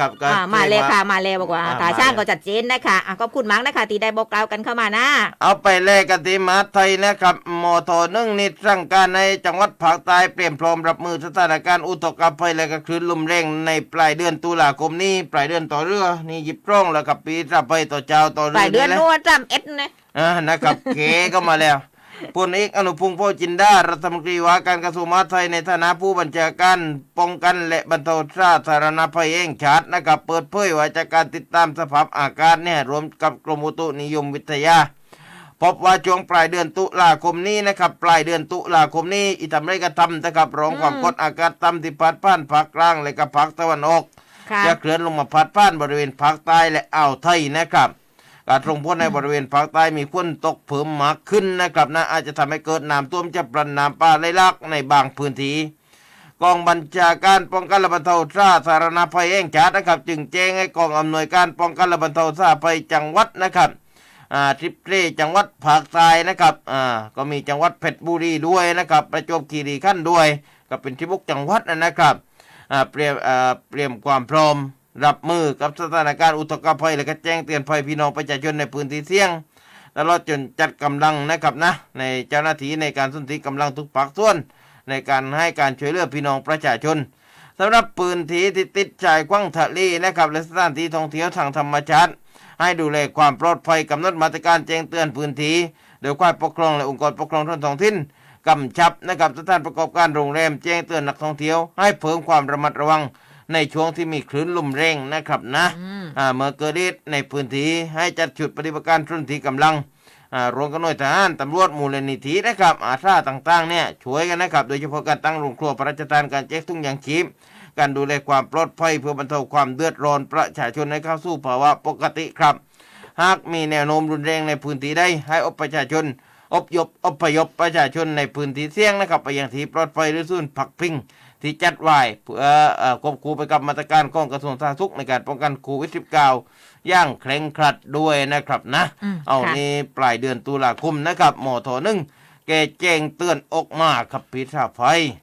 นะครับก็อ่ามาเลยค่ะมาเลยบอกว่าอ่าตามาช่างเลยก็จัดเจนนะคะอะขอบคุณมากนะคะตีได้บอกกล่าวกันเข้ามานะ เอาไปแลกกันที่มหาไทยนะครับมอทอนึ่งนิดสั่งการในจังหวัดภาคใต้เตรียมพร้อมรับมือสถานการณ์อุทกภัยและก็คลื่นลมแรงในปลายเดือนตุลาคมนี้ปลายเดือนต่อเรือนี่หยิบร่องแล้วกับปีรับไปต่อเจ้าต่อเรืปลายเดือนแหละนู้นจำเอ็ดนะอ่านะครับเคก็มาแล้ว พลเอกอนุพงศ์โพจินดารัฐมนตรีว่าการกระทรวงมหาดไทยในฐานะผู้บัญชาการป้องกันและบรรเทาสาธารณภัยแห่งชาตินะครับเปิดเผยว่าจากการติดตามสภาพอากาศเนี่ยรวมกับกรมอุตุนิยมวิทยา พบว่าช่วงปลายเดือนตุลาคมนี้นะครับปลายเดือนตุลาคมนี้อิตาลีกระทำนะครับรองความกดอากาศต่ำที่พัดผ่านภาคกลางและก็ภาคตะวันออกค่ะจะเคลื่อนลงมาพัดผ่านบริเวณภาคใต้และอ่าวไทยนะครับ การส่งผลในบริเวณภาคใต้มีฝนตกเพิ่มมากขึ้นนะครับนะอาจจะทำให้เกิดน้ำท่วมจะปรันน้ำป่าไหลหลากในบางพื้นที่กองบัญชาการป้องกันและบรรเทาสาธารณภัยแห่งชาตินะครับ จึงแจ้งให้กองอำนวยการป้องกันและบรรเทาสาธารณภัยจังหวัดนะครับอ่าทริปเร่จังหวัดภาคใต้นะครับอ่าก็มีจังหวัดเพชรบุรีด้วยนะครับ ประจวบคีรีขันธ์ด้วย ก็เป็นที่บุกจังหวัดนะครับอ่าเตรียมเตรียมความพร้อม รับมือกับสถานการณ์อุทกภัย และก็แจ้งเตือนภัยพี่น้องประชาชนในพื้นที่เสี่ยงตลอดจนจัดกำลังนะครับนะ ในเจ้าหน้าที่ในการสนธิกำลังทุกภาคส่วน ในการให้การช่วยเหลือพี่น้องประชาชนสำหรับพื้นที่ที่ติดชายกว้างทะเลนะครับและสถานที่ท่องเที่ยวทางธรรมชาติให้ดูแลความปลอดภัยกำหนดมาตรการแจ้งเตือนพื้นที่โดยฝ่ายปกครองและองค์กรปกครองท้องถิ่นกำชับนะครับสถานประกอบการโรงแรมแจ้งเตือนนักท่องเที่ยว ให้เพิ่มความระมัดระวัง ในช่วงที่มีคลื่นลมแรงนะครับนะอืมอ่าเมื่อเกิดเหตุในพื้นที่ให้จัดชุดปฏิบัติการทุนที่กำลังอ่ารวมกันหน่วยทหารตำรวจมูลนิธินะครับ อาสาต่างๆเนี่ยช่วยกันนะครับ โดยเฉพาะการตั้งโรงครัวพระราชทานการแจกถุงยางชีพการดูแลความปลอดภัยเพื่อบรรเทาความเดือดร้อนประชาชนให้เข้าสู่ภาวะปกติครับ หากมีแนวโน้มรุนแรงในพื้นที่ใดให้อพประชาชนอบยบอพยพประชาชนในพื้นที่เสี่ยงนะครับ ไปยังที่ปลอดภัยหรือศูนย์พักพิง ที่จัดไว้เพื่อควบคู่ไปกับมาตรการของกระทรวงสาธารณสุขในการป้องกันโควิด -19 อย่างเคร่งครัดด้วยนะครับนะ เอานี่ปลายเดือนตุลาคมนะครับ หมอทอหนึ่งแกแจ้งเตือนออกมาครับพิษาไฟ